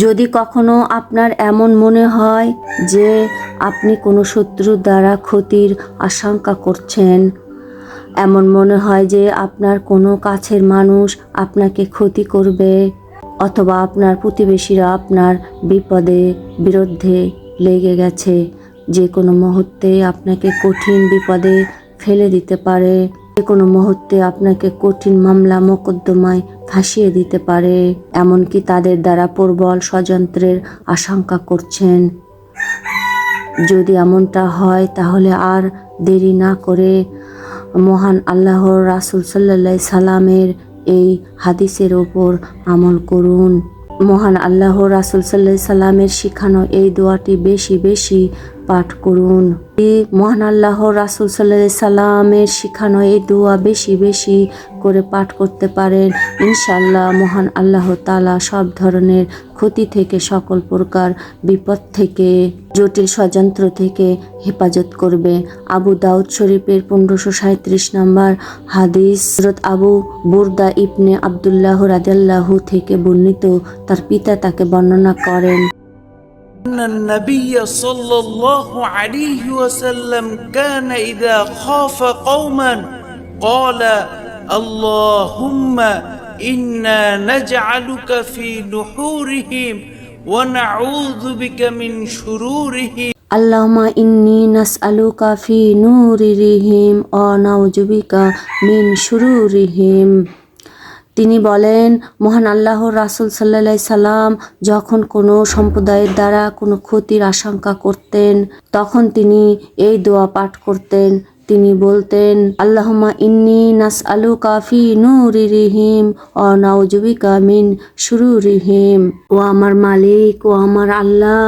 যদি কখনো আপনার এমন মনে হয় যে আপনি কোনো শত্রুর দ্বারা ক্ষতির আশঙ্কা করছেন, এমন মনে হয় যে আপনার কোনো কাছের মানুষ আপনাকে ক্ষতি করবে অথবা আপনার প্রতিবেশীরা আপনার বিপদে, বিরুদ্ধে লেগে গেছে, যে কোনো মুহূর্তে আপনাকে কঠিন বিপদে ফেলে দিতে পারে। যে কোনো মুহূর্তে আপনাকে কঠিন মামলা মোকদ্দমায় ফাঁসিয়ে দিতে পারে, এমনকি তাদের দ্বারা প্রবল ষড়যন্ত্রের আশঙ্কা করছেন। যদি এমনটা হয়, তাহলে আর দেরি না করে মহান আল্লাহর রাসুল সাল্লা সাল্লামের এই হাদিসের ওপর আমল করুন। মহান আল্লাহ রাসুল সাল্লাহ সাল্লামের শিখানো এই দোয়াটি বেশি বেশি পাঠ করুন। এই মহান আল্লাহ, রাসুল সাল্লাহ সাল্লামের শিখানো এই দোয়া বেশি বেশি করে পাঠ করতে পারেন। ইনশাল্লাহ মহান আল্লাহ তালা সব ধরনের ক্ষতি থেকে, সকল প্রকার বিপদ থেকে, জটিল ষড়যন্ত্র থেকে হেফাজত করবে। আবু দাউদ শরীফের পনেরোশো সাঁত্রিশ নম্বর হাদিস হজরত আবু বুরদা ইবনে আবদুল্লাহ রাজাল্লাহু থেকে বর্ণিত, তার পিতা তাকে বর্ণনা করেন। أن النبي صلى الله عليه وسلم كان إذا خاف قوما قال اللهم إنا نجعلك في نحورهم ونعوذ بك من شرورهم. اللهم إني نسألك في نورهم ونعوذ بك من شرورهم. তিনি বলেন, মহান আল্লাহর রাসুল সাল্লা সাল্লাম যখন কোনো সম্প্রদায়ের দ্বারা কোনো ক্ষতির আশঙ্কা করতেন, তখন তিনি এই দোয়া পাঠ করতেন। তিনি বলতেন আল্লাহমা ইন্নি নাস আলু কাফি নুরিহিম ও নাউজুবিকা মিন শুরুরিহিম। ও আমার মালিক ও আমার আল্লাহ,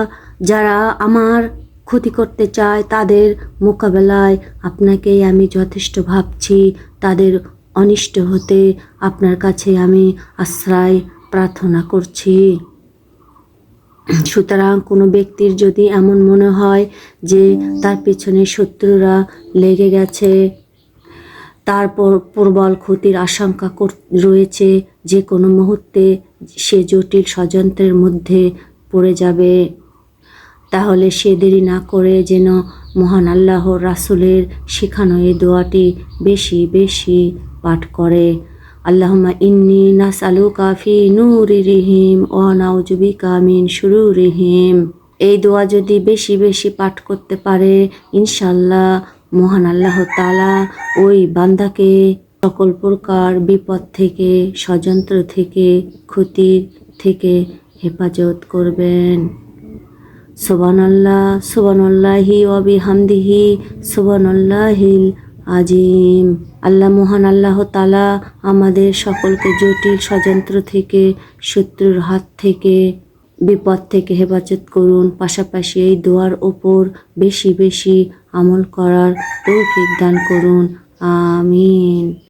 যারা আমার ক্ষতি করতে চায় তাদের মোকাবেলায় আপনাকেই আমি যথেষ্ট ভাবছি। তাদের অনিষ্ট হতে আপনার কাছে আমি আশ্রয় প্রার্থনা করছি। সুতরাং কোনো ব্যক্তির যদি এমন মনে হয় যে তার পেছনে শত্রুরা লেগে গেছে তারপর প্রবল ক্ষতির আশঙ্কা রয়েছে, যে কোনো মুহূর্তে সে জটিল ষড়যন্ত্রের মধ্যে পড়ে যাবে। তাহলে সে দেরি না করে যেন মহান আল্লাহর রাসুলের শেখানো এই দোয়াটি বেশি বেশি পাঠ করে। আল্লাহমা ইন্নি নাস আলু কাফি নুরিহিম ও নাউজুবিকা মিন শুরুরিহিম। এই দোয়া যদি বেশি বেশি পাঠ করতে পারে ইনশাল্লাহ মহান আল্লাহ তালা ওই বান্দাকে সকল প্রকার বিপদ থেকে, ষড়যন্ত্র থেকে, ক্ষতি থেকে হেফাজত করবেন। সুবানাল্লাহ সুবানাল্লাহি ওবি হামদিহি সুবানাল্লাহিল আজিম, আল্লাহ মহান আল্লাহ তালা আমাদের সকলকে জটিল ষড়যন্ত্র থেকে, শত্রুর হাত থেকে, বিপদ থেকে হেফাজত করুন। পাশাপাশি এই দোয়ার ওপর বেশি বেশি আমল করার তৌফিক দান করুন। আমিন।